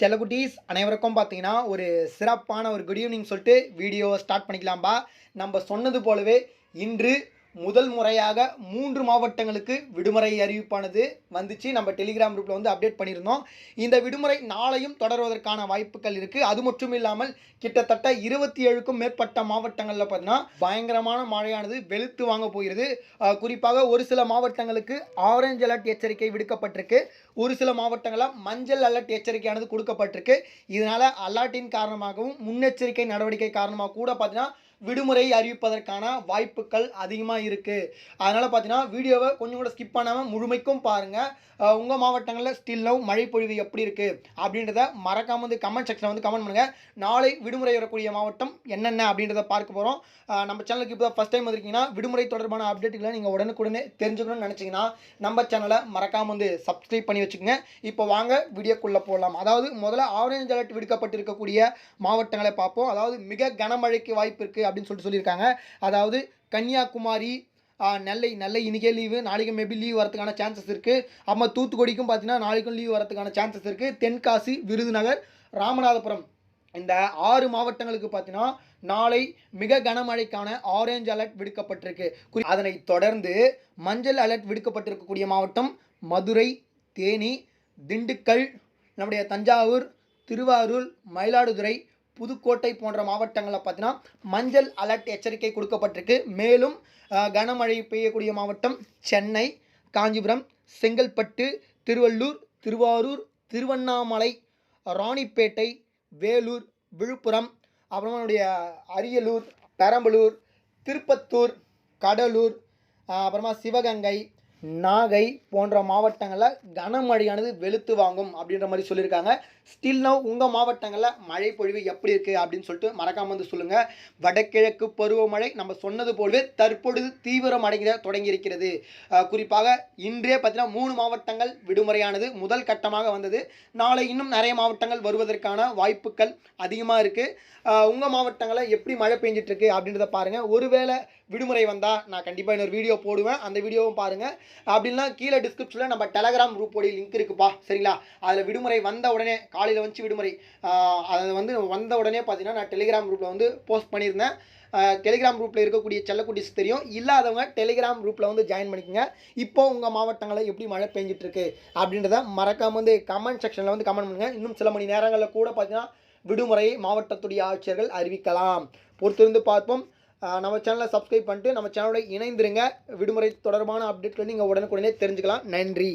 செல்லக்குட்டீஸ் அனைவருக்கும் பார்த்தீங்கன்னா ஒரு சிறப்பான ஒரு குட் ஈவினிங் சொல்லிட்டு வீடியோ ஸ்டார்ட் பண்ணிக்கலாம்பா. நம்ம சொன்னது போலவே இன்று முதல் முறையாக மூன்று மாவட்டங்களுக்கு விடுமுறை அறிவிப்பானது வந்துச்சு. நம்ம டெலிகிராம் குரூப்பில் வந்து அப்டேட் பண்ணியிருந்தோம். இந்த விடுமுறை நாளையும் தொடர்வதற்கான வாய்ப்புகள் இருக்குது அது மட்டும் இல்லாமல் கிட்டத்தட்ட இருபத்தி ஏழுக்கும் மேற்பட்ட மாவட்டங்களில் பார்த்தீங்கன்னா பயங்கரமான மழையானது வெளுத்து வாங்க போகிறது குறிப்பாக ஒரு சில மாவட்டங்களுக்கு ஆரஞ்சு அலர்ட் எச்சரிக்கை விடுக்கப்பட்டிருக்கு. ஒரு சில மாவட்டங்களில் மஞ்சள் அலர்ட் எச்சரிக்கையானது கொடுக்கப்பட்டிருக்கு. இதனால் அலர்ட்டின் காரணமாகவும் முன்னெச்சரிக்கை நடவடிக்கை காரணமாக கூட பார்த்தீங்கன்னா விடுமுறை அறிவிப்பதற்கான வாய்ப்புகள் அதிகமாக இருக்குது அதனால் பார்த்தீங்கன்னா வீடியோவை கொஞ்சம் கூட ஸ்கிப் பண்ணாமல் முழுமைக்கும் பாருங்கள் உங்கள் மாவட்டங்களில் ஸ்டில் மழை பொழிவு எப்படி இருக்குது அப்படின்றத மறக்காமல் வந்து கமெண்ட் செக்ஷனில் வந்து கமெண்ட் பண்ணுங்கள் நாளை விடுமுறை வரக்கூடிய மாவட்டம் என்னென்ன அப்படின்றத பார்க்க போகிறோம் நம்ம சேனலுக்கு இப்போ ஃபஸ்ட் டைம் வந்திருக்கீங்கன்னா விடுமுறை தொடர்பான அப்டேட்டுகளை நீங்கள் உடனுக்குடனே தெரிஞ்சுக்கணும்னு நினச்சிங்கன்னா நம்ம சேனலை மறக்காமல் வந்து சப்ஸ்கிரைப் பண்ணி வச்சுக்கோங்க. இப்போ வாங்க வீடியோக்குள்ளே போகலாம் அதாவது முதல்ல ஆரஞ்சு அலர்ட் விடுக்கப்பட்டிருக்கக்கூடிய மாவட்டங்களை பார்ப்போம். அதாவது மிக கனமழைக்கு வாய்ப்பு இருக்குது அப்படின்னு சொல்லிட்டு சொல்லியிருக்காங்க. அதாவது கன்னியாகுமரி நெல்லை நெல்லை இன்றைக்கே லீவு நாளைக்கு மேபி லீவ் வரதுக்கான சான்சஸ் இருக்குது அம்மா தூத்துக்குடிக்கும் பார்த்தீங்கன்னா நாளைக்கும் லீவ் வரதுக்கான சான்சஸ் இருக்குது தென்காசி விருதுநகர் ராமநாதபுரம். இந்த ஆறு மாவட்டங்களுக்கு பார்த்தீங்கன்னா நாளை மிக கனமழைக்கான ஆரஞ்சு அலர்ட் விடுக்கப்பட்டிருக்கு. அதனை அதனைத் தொடர்ந்து மஞ்சள் அலர்ட் விடுக்கப்பட்டிருக்கக்கூடிய மாவட்டம் மதுரை தேனி திண்டுக்கல் நம்முடைய தஞ்சாவூர் திருவாரூர் மயிலாடுதுறை புதுக்கோட்டை போன்ற மாவட்டங்களில் பார்த்தீங்கன்னா மஞ்சள் அலர்ட் எச்சரிக்கை கொடுக்கப்பட்டிருக்கு. மேலும் கனமழை பெய்யக்கூடிய மாவட்டம் சென்னை காஞ்சிபுரம் செங்கல்பட்டு திருவள்ளூர் திருவாரூர் திருவண்ணாமலை ராணிப்பேட்டை வேலூர் விழுப்புரம் அப்புறமா நம்முடைய அரியலூர் பெரம்பலூர் திருப்பத்தூர் கடலூர் அப்புறமா சிவகங்கை நாகை போன்ற மாவட்டங்களில் கனமழையானது வெளுத்து வாங்கும் அப்படின்ற மாதிரி சொல்லியிருக்காங்க. ஸ்டில் நவ் உங்கள் மாவட்டங்களில் மழை பொழிவு எப்படி இருக்குது அப்படின்னு சொல்லிட்டு மறக்காமல் வந்து சொல்லுங்கள் வடகிழக்கு பருவமழை நம்ம சொன்னது போலவே தற்பொழுது தீவிரம் அடைகிற தொடங்கியிருக்கிறது குறிப்பாக இன்றே பார்த்தீங்கன்னா மூணு மாவட்டங்கள் விடுமுறையானது. முதல் கட்டமாக வந்தது. நாளை இன்னும் நிறைய மாவட்டங்கள் வருவதற்கான வாய்ப்புகள் அதிகமாக இருக்குது உங்கள் மாவட்டங்களில் எப்படி மழை பெஞ்சிட்ருக்கு அப்படின்றத பாருங்கள் ஒருவேளை விடுமுறை வந்தால் நான் கண்டிப்பாக இன்னொரு வீடியோ போடுவேன். அந்த வீடியோவும் பாருங்கள் அப்படின்னா கீழே டிஸ்கிரிப்ஷனில் நம்ம டெலகிராம் குரூப்போடைய லிங்க் இருக்குப்பா. சரிங்களா? அதில் விடுமுறை வந்த உடனே காலையில் வந்துச்சு விடுமுறை. அது வந்து வந்த உடனே பார்த்தீங்கன்னா நான் டெலிகிராம் குரூப்பில் வந்து போஸ்ட் பண்ணியிருந்தேன். டெலிகிராம் குரூப்பில் இருக்கக்கூடிய செல்லக்குட்டிஸ் தெரியும். இல்லாதவங்க டெலிகிராம் குரூப்பில் வந்து ஜாயின் பண்ணிக்கோங்க. இப்போ உங்கள் மாவட்டங்களில் எப்படி மழை பெஞ்சிட்ருக்கு அப்படின்றத மறக்காமல் வந்து கமெண்ட் செக்ஷனில் வந்து கமெண்ட் பண்ணுங்கள் இன்னும் சில மணி நேரங்களில் கூட பார்த்தீங்கன்னா விடுமுறையை மாவட்டத்துடைய ஆட்சியர்கள் அறிவிக்கலாம். பொறுத்திருந்து பார்ப்போம். நம்ம சேனலை சப்ஸ்கிரைப் பண்ணிட்டு நம்ம சேனலோட இணைந்திருங்க. விடுமுறை தொடர்பான அப்டேட்களை நீங்கள் உடனுக்குடனே தெரிஞ்சுக்கலாம். நன்றி.